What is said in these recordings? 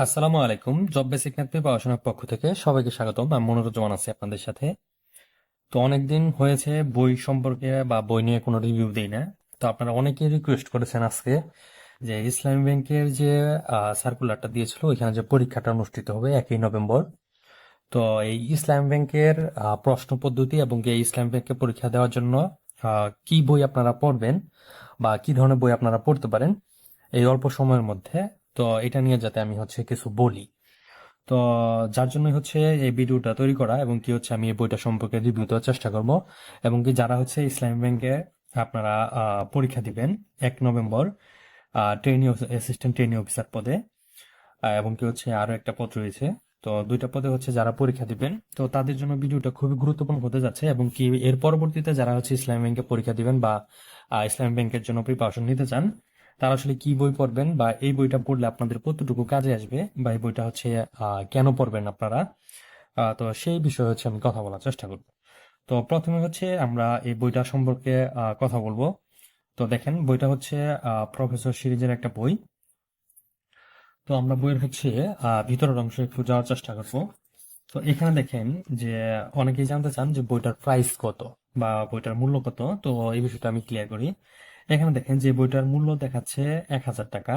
আসসালামু আলাইকুম। Job basic math পড়াশোনার পক্ষ থেকে সবাইকে স্বাগতম। আমি মনোরঞ্জন আছি আপনাদের সাথে। তো অনেকদিন হয়েছে বই সম্পর্কে বা বই নিয়ে কোনো রিভিউ দিই না। তো আপনারা অনেকেই রিকোয়েস্ট করেছেন আজকে যে ইসলামী ব্যাংকের যে সার্কুলারটা দিয়েছিল, ওইখানে যে পরীক্ষাটা অনুষ্ঠিত হবে একই নভেম্বর। তো এই ইসলাম ব্যাংকের প্রশ্ন পদ্ধতি এবং এই ইসলাম ব্যাংকে পরীক্ষা দেওয়ার জন্য কি বই আপনারা পড়বেন বা কি ধরনের বই আপনারা পড়তে পারেন, এই অল্প সময়ের মধ্যে তো এটা নিয়ে যাতে আমি হচ্ছে কিছু বলি। তো যার জন্য হচ্ছে এই ভিডিওটা তৈরি করা এবং কি হচ্ছে আমি এই বইটা সম্পর্কে রিভিউ দেওয়ার চেষ্টা করব এবং কি যারা হচ্ছে ইসলামী ব্যাংকে আপনারা পরীক্ষা দিবেন এক November training assistant training officer পদে এবং কি হচ্ছে আরও একটা পদ রয়েছে। তো দুইটা পদে হচ্ছে যারা পরীক্ষা দিবেন, তো তাদের জন্য ভিডিওটা খুবই গুরুত্বপূর্ণ হতে যাচ্ছে এবং কি এর পরবর্তীতে যারা হচ্ছে ইসলামী ব্যাংকে পরীক্ষা দিবেন বা ইসলামী ব্যাংকের জন্য প্রিপারেশন নিতে চান তারা আসলে কি বই পড়বেন বা এই বইটা পড়লে আপনাদের কতটুকু কাজে আসবে বা এই বইটা হচ্ছে কেন পড়বেন আপনারা? তো সেই বিষয়ে হচ্ছে আমি কথা বলার চেষ্টা করব। তো প্রথমে হচ্ছে আমরা এই বইটা সম্পর্কে কথা বলব। তো দেখেন, বইটা হচ্ছে প্রফেসর সিরিজের একটা বই। তো আমরা বইয়ের হচ্ছে ভিতরের অংশে একটু যাওয়ার চেষ্টা করব। তো এখানে দেখেন যে অনেকেই জানতে চান যে বইটার প্রাইস কত বা বইটার মূল্য কত। তো এই বিষয়টা আমি ক্লিয়ার করি। এখানে দেখেন যে বইটার মূল্য দেখাচ্ছে এক হাজার টাকা।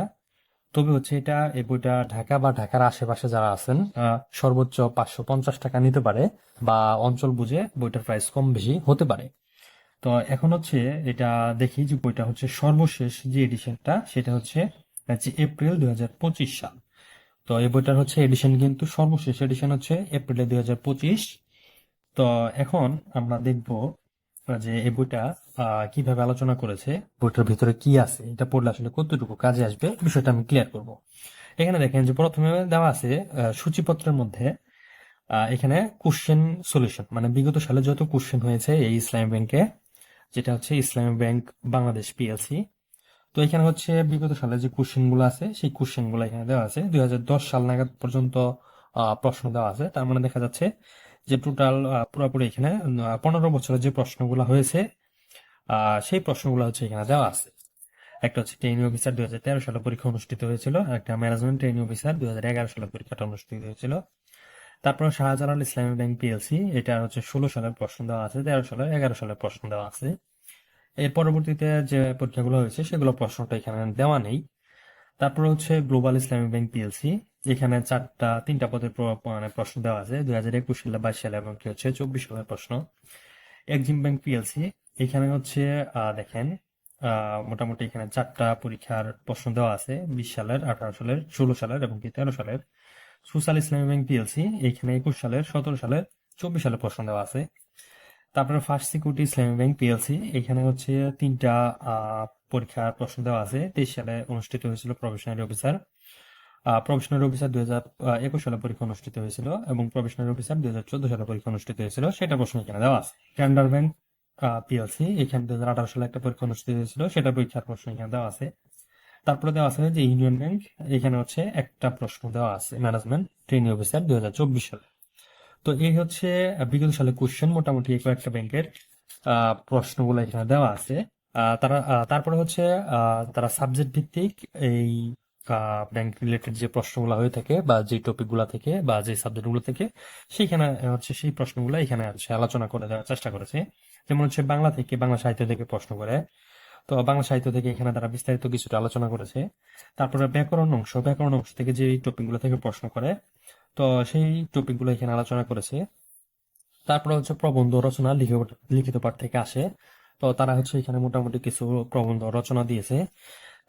তবে হচ্ছে এটা, এই বইটা ঢাকা বা ঢাকার আশেপাশে যারা আছেন সর্বোচ্চ পাঁচশো পঞ্চাশ টাকা নিতে পারে বা অঞ্চল বুঝে বইটার প্রাইস কম বেশি হতে পারে। তো এখন হচ্ছে এটা দেখি যে বইটা হচ্ছে সর্বশেষ যে এডিশনটা সেটা হচ্ছে এপ্রিল দুই হাজার পঁচিশ সাল। তো এই বইটার হচ্ছে এডিশন কিন্তু সর্বশেষ এডিশন হচ্ছে এপ্রিলে দুই হাজার পঁচিশ। তো এখন আমরা দেখব যে এই বইটা কীভাবে আলোচনা করেছে, বইটার ভিতরে কি আছে, এটা পড়লে আসলে কতটুকু কাজে আসবে বিষয়টা আমি ক্লিয়ার করব। এখানে দেখেন যে প্রথমে দেওয়া আছে সূচিপত্রের মধ্যে এখানে কোশ্চেন সলিউশন মানে বিগত সালে যত কোশ্চেন হয়েছে এই ইসলামী ব্যাংকে যেটা হচ্ছে ইসলামী ব্যাংক বাংলাদেশ পিএলসি তো এখানে হচ্ছে বিগত সালে যে কোশ্চেনগুলো আছে, সেই কোশ্চেনগুলো এখানে দেওয়া আছে। দুই হাজার দশ সাল নাগাদ পর্যন্ত প্রশ্ন দেওয়া আছে। তার মানে দেখা যাচ্ছে যে টোটাল পুরোপুরি এখানে পনেরো বছরের যে প্রশ্নগুলো হয়েছে সেই প্রশ্নগুলো হচ্ছে এখানে দেওয়া আছে। একটা হচ্ছে ট্রেনিং অফিসার দুই হাজার তেরো সালে পরীক্ষা অনুষ্ঠিত হয়েছিল একটা ম্যানেজমেন্ট ট্রেনিং অফিসার দুই হাজার এগারো সালে পরীক্ষাটা অনুষ্ঠিত হয়েছিল। তারপর শাহজালাল ইসলামী ব্যাংক পিএলসি এটা হচ্ছে ষোলো সালের প্রশ্ন দেওয়া আছে, তেরো সালের এগারো সালের প্রশ্ন দেওয়া আছে। এর পরবর্তীতে যে পরীক্ষাগুলো হয়েছে, সেগুলো প্রশ্নটা এখানে দেওয়া নেই। তারপর হচ্ছে গ্লোবাল ইসলামী ব্যাংক পিএলসি এখানে চারটা, তিনটা পদের মানে প্রশ্ন দেওয়া আছে, দুই হাজার একুশ সালে, বাইশ সালে এবং কি হচ্ছে, চব্বিশ সালের প্রশ্ন। এক্সিম ব্যাংক পিএলসি এখানে হচ্ছে দেখেন মোটামুটি এখানে চারটা পরীক্ষার প্রশ্ন দেওয়া আছে, বিশ সালের, আঠারো সালের, ষোলো সালের এবং কি তেরো সালের। সোশ্যাল ইসলামী ব্যাংক পিএলসি এখানে একুশ সালের, সতেরো সালের, চব্বিশ সালের প্রশ্ন দেওয়া আছে। তারপরে First Security Islami Bank PLC এখানে হচ্ছে তিনটা পরীক্ষার প্রশ্ন দেওয়া আছে। তেইশ সালে অনুষ্ঠিত হয়েছিল প্রফেশনাল অফিসার। প্রফেশনাল অফিসার দুই হাজার একুশ সালে পরীক্ষা অনুষ্ঠিত হয়েছিল এবং প্রফেশনাল অফিসার দুই হাজার চোদ্দ সালে পরীক্ষা অনুষ্ঠিত হয়েছিল, সেটা প্রশ্ন এখানে দেওয়া আছে। ক্যান্ডার ব্যাংক পিএলসি এখানে দুই হাজার আঠারো সালে একটা পরীক্ষা অনুষ্ঠিত হয়েছিল, সেটা পরীক্ষার প্রশ্ন এখানে দেওয়া আছে। তারপরে দেওয়া আছে যে ইউনিয়ন ব্যাংক এখানে হচ্ছে একটা প্রশ্ন দেওয়া আছে ম্যানেজমেন্ট ট্রেনিং অফিসার দুই হাজার চব্বিশ সালে। তো এই হচ্ছে বিগত সালে কোশ্চেন মোটামুটি কয়েকটা ব্যাংকের প্রশ্নগুলো এখানে দেওয়া আছে। তারা তারপরে হচ্ছে তারা সাবজেক্ট ভিত্তিক এই ব্যাংক রিলেটেড যে প্রশ্নগুলো হয়ে থাকে বা যে টপিকগুলো থেকে বা যে সাবজেক্টগুলো থেকে, সেইখানে হচ্ছে সেই প্রশ্নগুলো এখানে হচ্ছে আলোচনা করে দেওয়ার চেষ্টা করেছে। যেমন হচ্ছে বাংলা থেকে বাংলা সাহিত্য থেকে প্রশ্ন করে। তো বাংলা সাহিত্য থেকে এখানে তারা বিস্তারিত কিছুটা আলোচনা করেছে। তারপরে ব্যাকরণ অংশ ব্যাকরণ অংশ থেকে যে টপিকগুলো থেকে প্রশ্ন করে, তো সেই টপিকগুলো এখানে আলোচনা করেছে। তারপরে হচ্ছে প্রবন্ধ রচনা লিখিত পাঠ থেকে আসে। তো তারা হচ্ছে এখানে মোটামুটি কিছু প্রবন্ধ রচনা দিয়েছে।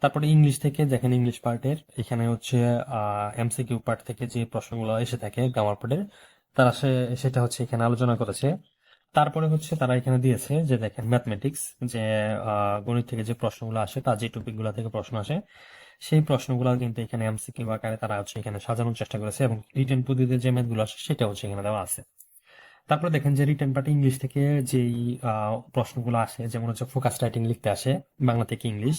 তারপরে ইংলিশ থেকে দেখেন ইংলিশ পার্টের, এখানে হচ্ছে এমসিকিউ পার্ট থেকে যে প্রশ্নগুলো এসে থাকে গ্রামার পার্টের তারা সে, সেটা হচ্ছে এখানে আলোচনা করেছে। তারপরে হচ্ছে তারা এখানে দিয়েছে যে দেখেন ম্যাথমেটিক্স যে গণিত থেকে যে প্রশ্নগুলো আসে তার যে টপিকগুলো থেকে প্রশ্ন আসে, সেই প্রশ্নগুলো কিন্তু এখানে এমসিকিউ আকারে তারা হচ্ছে এখানে সাজানোর চেষ্টা করেছে এবং রিটেন পদ্ধতিতে যে ম্যাথগুলো আসে সেটা হচ্ছে এখানে দেওয়া আছে। তারপরে দেখেন যে রিটেন পার্টে ইংলিশ থেকে যেই প্রশ্নগুলো আসে, যেমন হচ্ছে ফোকাস রাইটিং লিখতে আসে বাংলা থেকে ইংলিশ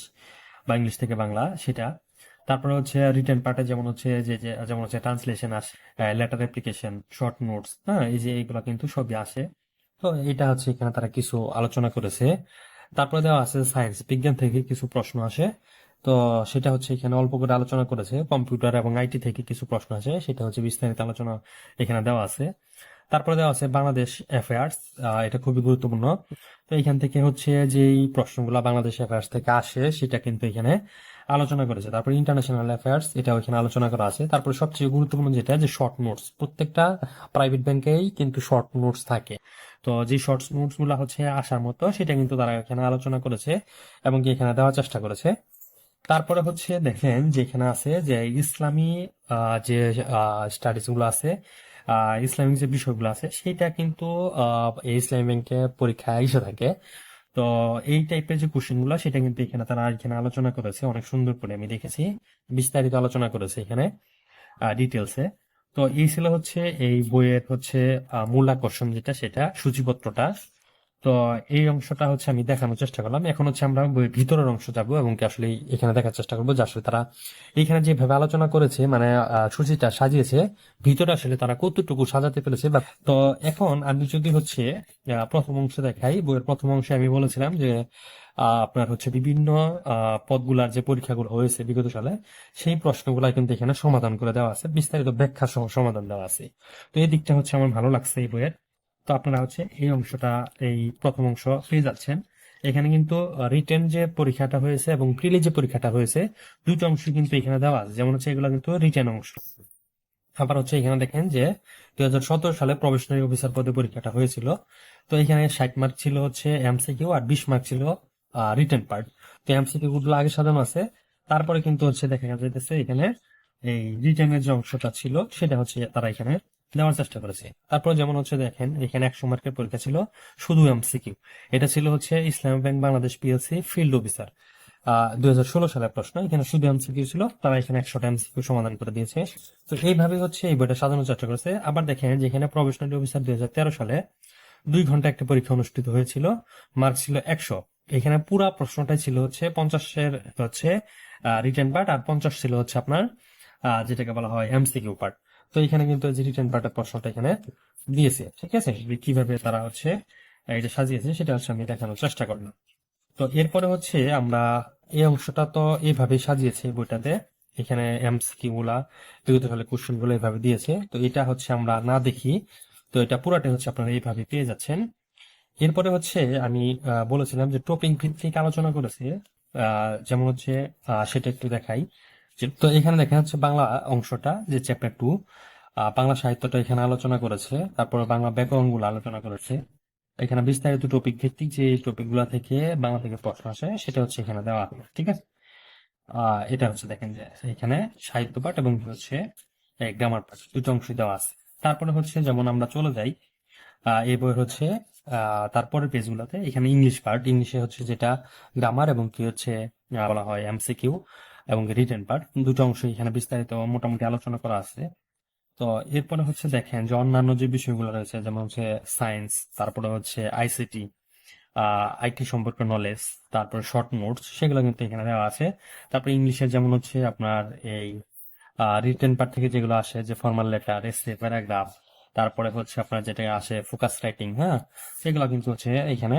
বা ইংলিশ থেকে বাংলা, সেটা। তারপরে হচ্ছে রিটেন পার্টে যেমন হচ্ছে যে- যেমন হচ্ছে ট্রান্সলেশন আসে লেটার অ্যাপ্লিকেশন শর্ট নোটস হ্যাঁ এই যে এইগুলো কিন্তু সবই আসে। তো এটা হচ্ছে এখানে তারা কিছু আলোচনা করেছে। তারপরে দেওয়া আছে সায়েন্স বিজ্ঞান থেকে কিছু প্রশ্ন আসে। তো সেটা হচ্ছে এখানে অল্প করে আলোচনা করেছে। কম্পিউটার এবং আইটি থেকে কিছু প্রশ্ন আছে সেটা হচ্ছে বিস্তারিত আলোচনা এখানে দেওয়া আছে। তারপরে দেওয়া আছে বাংলাদেশ অ্যাফেয়ার্স এটা খুবই গুরুত্বপূর্ণ। তো এখান থেকে হচ্ছে যেই প্রশ্নগুলো বাংলাদেশ অ্যাফেয়ার্স থেকে আসে, সেটা কিন্তু এখানে আলোচনা করেছে। তারপর ইন্টারন্যাশনাল অ্যাফেয়ার্স এটাও এখানে আলোচনা করা আছে। তারপর সবচেয়ে গুরুত্বপূর্ণ যেটা, যে শর্ট নোটস প্রত্যেকটা প্রাইভেট ব্যাংকেই কিন্তু শর্ট নোটস থাকে। তো যে শর্ট নোটসগুলা হচ্ছে আসার মতো, সেটা কিন্তু তারা এখানে আলোচনা করেছে এবং কি এখানে দেওয়ার চেষ্টা করেছে। তারপরে হচ্ছে দেখেন যেখানে আছে যে ইসলামী যে স্টাডিজগুলো আছে ইসলামিক যে বিষয়গুলো আছে সেটা কিন্তু এই ইসলামী ব্যাংকে পরীক্ষায় এসে থাকে। তো এই টাইপের যে কোশ্চেনগুলো, সেটা কিন্তু এখানে তারা এখানে আলোচনা করেছে, অনেক সুন্দর করে আমি দেখেছি। বিস্তারিত আলোচনা করেছে এখানে ডিটেলসে তো এই ছিল হচ্ছে এই বইয়ের হচ্ছে মূল আকর্ষণ যেটা, সেটা সূচিপত্রটা। তো এই অংশটা হচ্ছে আমি দেখানোর চেষ্টা করলাম। এখন হচ্ছে আমরা ভিতরের অংশ যাব এবং কি আসলে এখানে দেখার চেষ্টা করব যে আসলে তারা এখানে যেভাবে আলোচনা করেছে মানে সূচিটা সাজিয়েছে, ভিতরে আসলে তারা কতটুকু সাজাতে পেরেছে তো এখন আমি যদি হচ্ছে প্রথম অংশ দেখাই, বইয়ের প্রথম অংশে আমি বলেছিলাম যে আপনার হচ্ছে বিভিন্ন পদগুলার যে পরীক্ষাগুলো হয়েছে বিগত সালে, সেই প্রশ্নগুলা কিন্তু এখানে সমাধান করে দেওয়া আছে, বিস্তারিত ব্যাখ্যা সহ সমাধান দেওয়া আছে। তো এই দিকটা হচ্ছে আমার ভালো লাগছে এই বইয়ের। তো আপনারা হচ্ছে এই অংশটা, এই প্রথম অংশ পেয়ে যাচ্ছেন। এখানে কিন্তু রিটেন যে পরীক্ষাটা হয়েছে এবং প্রিলি যে পরীক্ষাটা হয়েছে, দুটো অংশ কিন্তু এখানে দেওয়া আছে। যেমন হচ্ছে এগুলো কিন্তু রিটেন অংশ। আবার হচ্ছে এখানে দেখেন যে, দুই হাজার সতেরো সালে প্রবেশনারি অফিসার পদে পরীক্ষাটা হয়েছিল। তো এখানে ষাট মার্ক ছিল হচ্ছে এমসিকিউ আর বিশ মার্ক ছিল রিটেন পার্ট তো এমসিকিউ গুলো আগে সাজানো আছে। তারপরে কিন্তু হচ্ছে দেখা যাইতেছে এখানে এই রিটেনের যে অংশটা ছিল, সেটা হচ্ছে তারা এখানে দেওয়ার চেষ্টা করেছে। তারপর যেমন হচ্ছে দেখেন, এখানে একশো মার্কের পরীক্ষা ছিল শুধু এমসিকিউ এটা ছিল হচ্ছে Islami Bank Bangladesh PLC field officer দুই হাজার ষোলো সালের প্রশ্ন। এখানে শুধু এমসিকিউ ছিল, তারা এখানে একশোটা এমসিকিউ সমাধান করে দিয়েছে। তো এইভাবে হচ্ছে এই বইটা সাজানোর চেষ্টা করেছে। আবার দেখেন যেখানে প্রবেশনারি অফিসার দুই হাজার তেরো সালে দুই ঘণ্টা একটা পরীক্ষা অনুষ্ঠিত হয়েছিল মার্ক ছিল একশো। এখানে পুরা প্রশ্নটাই ছিল হচ্ছে পঞ্চাশের হচ্ছে রিটার্ন পার্ট আর পঞ্চাশ ছিল হচ্ছে আপনার যেটাকে বলা হয় এমসিকিউ পার্ট তো এখানে কিন্তু রিটার্ন পার্টের প্রশ্নটা এখানে দিয়েছে, ঠিক আছে? কীভাবে তারা হচ্ছে এটা সাজিয়েছে, সেটা হচ্ছে আমি দেখানোর চেষ্টা করলাম। তো এরপরে হচ্ছে আমরা এই অংশটা তো এইভাবে সাজিয়েছে বইটাতে। এখানে এমসিকিউ গুলা, বিগত সালে কোশ্চেনগুলো এইভাবে দিয়েছে। তো এটা হচ্ছে আমরা না দেখি, তো এটা পুরাটাই হচ্ছে আপনারা এইভাবে পেয়ে যাচ্ছেন। এরপরে হচ্ছে আমি বলেছিলাম যে টপিক ভিত্তিক আলোচনা করেছে যেমন হচ্ছে সেটা একটু দেখাই। তো এখানে দেখা যাচ্ছে বাংলা অংশটা যে চ্যাপ্টার টু বাংলা সাহিত্যটা এখানে আলোচনা করেছে, তারপরে বাংলা ব্যাকরণগুলো আলোচনা করেছে। এখানে বিস্তারিত টপিক ভিত্তিক যে টপিকগুলা থেকে বাংলা থেকে প্রশ্ন আসে, সেটা হচ্ছে এখানে দেওয়া ঠিক আছে? এটা হচ্ছে দেখেন যে এখানে সাহিত্য পাঠ এবং হচ্ছে গ্রামার পাঠ, দুটো অংশ দেওয়া আছে। তারপরে হচ্ছে যেমন আমরা চলে যাই এই বই হচ্ছে তারপরের পেজগুলোতে এখানে ইংলিশ পার্ট ইংলিশে হচ্ছে যেটা গ্রামার এবং কি হচ্ছে বলা হয় এমসিকিউ এবং রিটেন পার্ট দুটো অংশ এখানে বিস্তারিত মোটামুটি আলোচনা করা আছে। তো এরপরে হচ্ছে দেখেন যে অন্যান্য যে বিষয়গুলো রয়েছে, যেমন হচ্ছে সায়েন্স তারপরে হচ্ছে আইসিটি আইটি সম্পর্কে নলেজ তারপরে শর্ট নোটস সেগুলো কিন্তু এখানে দেওয়া আছে। তারপরে ইংলিশের যেমন হচ্ছে আপনার এই রিটেন পার্ট থেকে যেগুলো আসে, যে ফর্মাল লেটার এসে প্যারাগ্রাফ তারপরে হচ্ছে আপনার যেটা আসে ফোকাস রাইটিং হ্যাঁ? সেগুলো কিন্তু হচ্ছে এখানে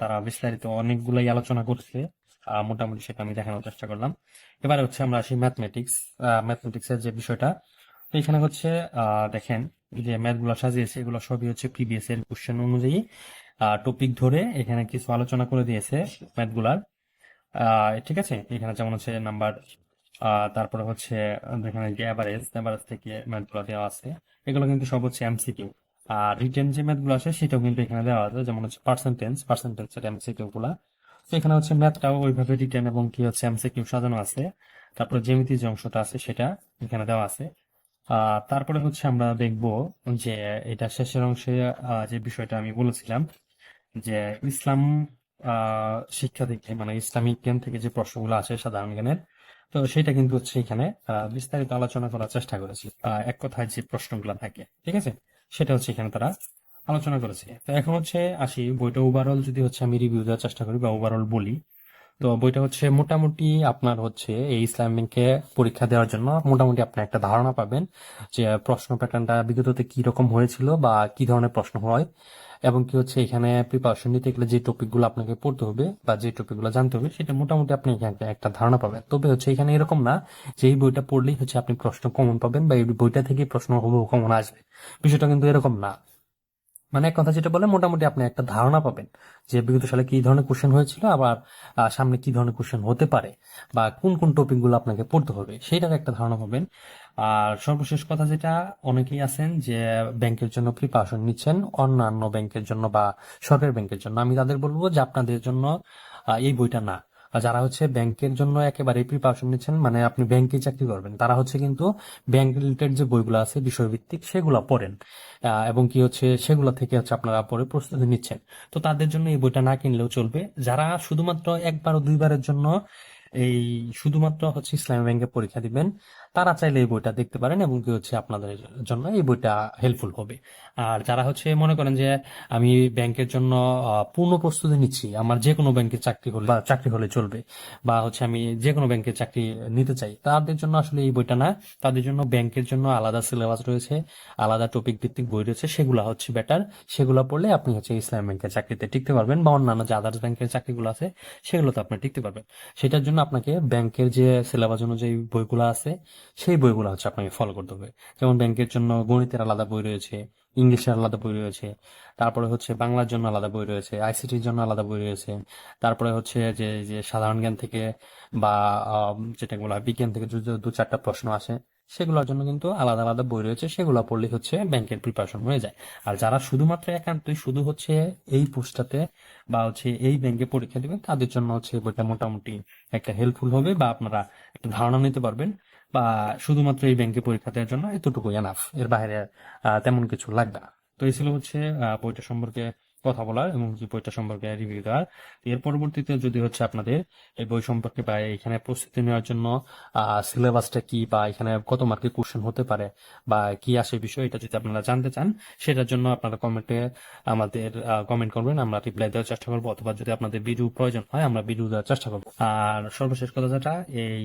তারা বিস্তারিত অনেকগুলোই আলোচনা করছে। মোটামুটি সেটা আমি দেখানোর চেষ্টা করলাম। এবারে হচ্ছে আমরা আসি ম্যাথমেটিক্স ম্যাথমেটিক্স এর যে বিষয়টা তো এখানে হচ্ছে দেখেন যে ম্যাথগুলো সাজিয়েছে এগুলো সবই হচ্ছে প্রিভিয়াস এর কোশ্চেন অনুযায়ী টপিক ধরে এখানে কিছু আলোচনা করে দিয়েছে ম্যাথগুলার। আহ, ঠিক আছে? এখানে যেমন হচ্ছে নাম্বার তারপরে হচ্ছে এখানে যে অ্যাভারেজ অ্যাভারেজ থেকে ম্যাথগুলো দেওয়া আছে এগুলো কিন্তু সব হচ্ছে এমসিকিউ আর রিটেন যে ম্যাথগুলো আছে সেটাও কিন্তু এখানে দেওয়া আছে যেমন হচ্ছে পার্সেন্টেজ পার্সেন্টেজ এমসিকিউ গুলা। তো এখানে হচ্ছে ম্যাথটাও ওইভাবে রিটেন এবং কি হচ্ছে এমসিকিউ সাজানো আছে। তারপরে জ্যামিতি যে অংশটা আছে সেটা এখানে দেওয়া আছে। তারপরে হচ্ছে আমরা দেখব যে এটা শেষের অংশে যে বিষয়টা আমি বলেছিলাম যে ইসলাম শিক্ষা থেকে মানে ইসলামিক জ্ঞান থেকে যে প্রশ্নগুলো আসে সাধারণ জ্ঞানের, তো সেটা কিন্তু হচ্ছে এখানে বিস্তারিত আলোচনা করার চেষ্টা করেছি। এক কথায় যে প্রশ্নগুলো থাকে, ঠিক আছে? সেটা হচ্ছে এখানে তারা আলোচনা করেছি। তো এখন হচ্ছে আসি, বইটা ওভারঅল যদি হচ্ছে আমি রিভিউ দেওয়ার চেষ্টা করি বা ওভারঅল বলি, তো বইটা হচ্ছে মোটামুটি আপনার হচ্ছে এই ইসলাম ব্যাংকে পরীক্ষা দেওয়ার জন্য মোটামুটি আপনি একটা ধারণা পাবেন যে প্রশ্ন প্যাটার্নটা বিগততে কি রকম হয়েছিল বা কি ধরনের প্রশ্ন হয় এবং কি হচ্ছে এখানে প্রিপারেশন নিতে গেলে যে টপিকগুলো আপনাকে পড়তে হবে বা যে টপিকগুলো জানতে হবে সেটা মোটামুটি আপনি এখানে একটা ধারণা পাবেন। তবে হচ্ছে এখানে এরকম না যে এই বইটা পড়লেই হচ্ছে আপনি প্রশ্ন কমন পাবেন বা এই বইটা থেকে প্রশ্ন কমন আসবে। বিষয়টা কিন্তু এরকম না। মানে এক কথা যেটা বলে, মোটামুটি আপনি একটা ধারণা পাবেন যে বিগত সালে কি ধরনের কোশ্চেন হয়েছিল, আবার সামনে কি ধরনের কোশ্চেন হতে পারে, বা কোন কোন টপিকগুলো আপনাকে পড়তে হবে, সেইটার একটা ধারণা পাবেন। আর সর্বশেষ কথা যেটা, অনেকেই আছেন যে ব্যাংকের জন্য প্রিপারেশন নিচ্ছেন, অন্যান্য ব্যাংকের জন্য বা সরকারি ব্যাংকের জন্য। আমি তাদের বলব যে আপনাদের জন্য এই বইটা না। যারা হচ্ছে ব্যাংকের জন্য একেবারে প্রিপারেশন নিচ্ছেন মানে আপনি ব্যাংকে চাকরি করবেন, তারা হচ্ছে কিন্তু ব্যাংক রিলেটেড যে বইগুলো আছে, বিষয়ভিত্তিক, সেগুলো পড়েন। এবং কি হচ্ছে, সেগুলো থেকে হচ্ছে আপনারা পরে প্রস্তুতি নিচ্ছেন। তো তাদের জন্য এই বইটা না কিনলেও চলবে। যারা শুধুমাত্র একবার ও দুইবারের জন্য এই শুধুমাত্র হচ্ছে ইসলামী ব্যাংকে পরীক্ষা দিবেন, তারা চাইলে এই বইটা দেখতে পারেন এবং কি হচ্ছে আপনাদের জন্য এই বইটা হেল্পফুল হবে। আর যারা হচ্ছে মনে করেন যে আমি ব্যাংকের জন্য পূর্ণ প্রস্তুতি নিচ্ছি, আমার যে কোনো ব্যাংকে চাকরি হলে বা চাকরি হলে চলবে, বা হচ্ছে আমি যে কোনো ব্যাংকে চাকরি নিতে চাই, তাদের জন্য আসলে এই বইটা না, তাদের জন্য ব্যাংকের জন্য আলাদা সিলেবাস রয়েছে, আলাদা টপিক ভিত্তিক বই রয়েছে, সেগুলো হচ্ছে বেটার সেগুলো পড়লে আপনি হচ্ছে ইসলাম ব্যাংকের চাকরিতে টিকতে পারবেন, বা অন্যান্য যে আদার্স ব্যাংকের চাকরিগুলো আছে, সেগুলোতে আপনি টিকতে পারবেন। সেটার জন্য আপনাকে ব্যাংকের যে সিলেবাস অনুযায়ী বইগুলো আছে, সেই বইগুলো হচ্ছে আপনাকে ফলো করতে হবে। যেমন ব্যাংকের জন্য গণিতের আলাদা বই রয়েছে, ইংলিশের আলাদা বই রয়েছে, তারপরে হচ্ছে বাংলার জন্য আলাদা বই রয়েছে, আইসিটির জন্য আলাদা বই রয়েছে, তারপরে হচ্ছে যে যে সাধারণ জ্ঞান থেকে বা যেটা বলা বিজ্ঞান থেকে দু চারটা প্রশ্ন আসে সেগুলোর জন্য কিন্তু আলাদা আলাদা বই রয়েছে, সেগুলো পড়লে হচ্ছে ব্যাংকের প্রিপারেশন হয়ে যায়। আর যারা শুধুমাত্র একান্তই শুধু হচ্ছে এই পোস্টটাতে বা হচ্ছে এই ব্যাংকে পরীক্ষা দিবেন, তাদের জন্য হচ্ছে বইটা মোটামুটি একটা হেল্পফুল হবে বা আপনারা একটা ধারণা নিতে পারবেন। বা শুধুমাত্র এই ব্যাংকে পরীক্ষা দেওয়ার জন্য এতটুকু এনাফ এর বাইরে তেমন কিছু লাগবে না। তো এই ছিল হচ্ছে বইটা সম্পর্কে কথা বলার এবং বইটা সম্পর্কে রিভিউ দেওয়ার। এর পরবর্তীতে যদি হচ্ছে আপনাদের এই বই সম্পর্কে বা এখানে প্রস্তুতি নেওয়ার জন্য সিলেবাসটা কি বা এখানে কত মার্কের কোশ্চেন হতে পারে বা কি আসে বিষয় এটা যদি আপনারা জানতে চান, সেটার জন্য আপনারা কমেন্টে আমাদের কমেন্ট করবেন, আমরা রিপ্লাই দেওয়ার চেষ্টা করব। অথবা যদি আপনাদের ভিডিও প্রয়োজন হয়, আমরা ভিডিও দেওয়ার চেষ্টা করব। আর সর্বশেষ কথা যেটা, এই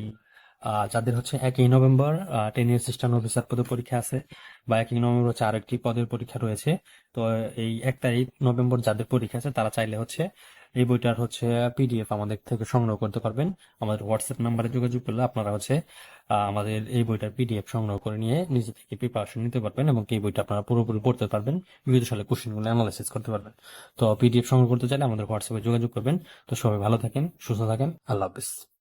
যাদের হচ্ছে একই November ten year system officer পদের পরীক্ষা আছে বা একই নভেম্বর হচ্ছে আরেকটি পদের পরীক্ষা রয়েছে। তো এই এক তারিখ নভেম্বর যাদের পরীক্ষা আছে তারা চাইলে হচ্ছে এই বইটার হচ্ছে পিডিএফ আমাদের থেকে সংগ্রহ করতে পারবেন। আমাদের হোয়াটসঅ্যাপ নাম্বারে যোগাযোগ করলে আপনারা হচ্ছে আমাদের এই বইটার পিডিএফ সংগ্রহ করে নিয়ে নিজে থেকে প্রিপারেশন নিতে পারবেন এবং এই বইটা আপনারা পুরোপুরি পড়তে পারবেন। বিগত সালে কোশ্চেনগুলো অ্যানালাইসিস করতে পারবেন। তো পিডিএফ সংগ্রহ করতে চাইলে আমাদের হোয়াটসঅ্যাপে যোগাযোগ করবেন। তো সবাই ভালো থাকেন, সুস্থ থাকেন, আল্লাহ হাফিজ।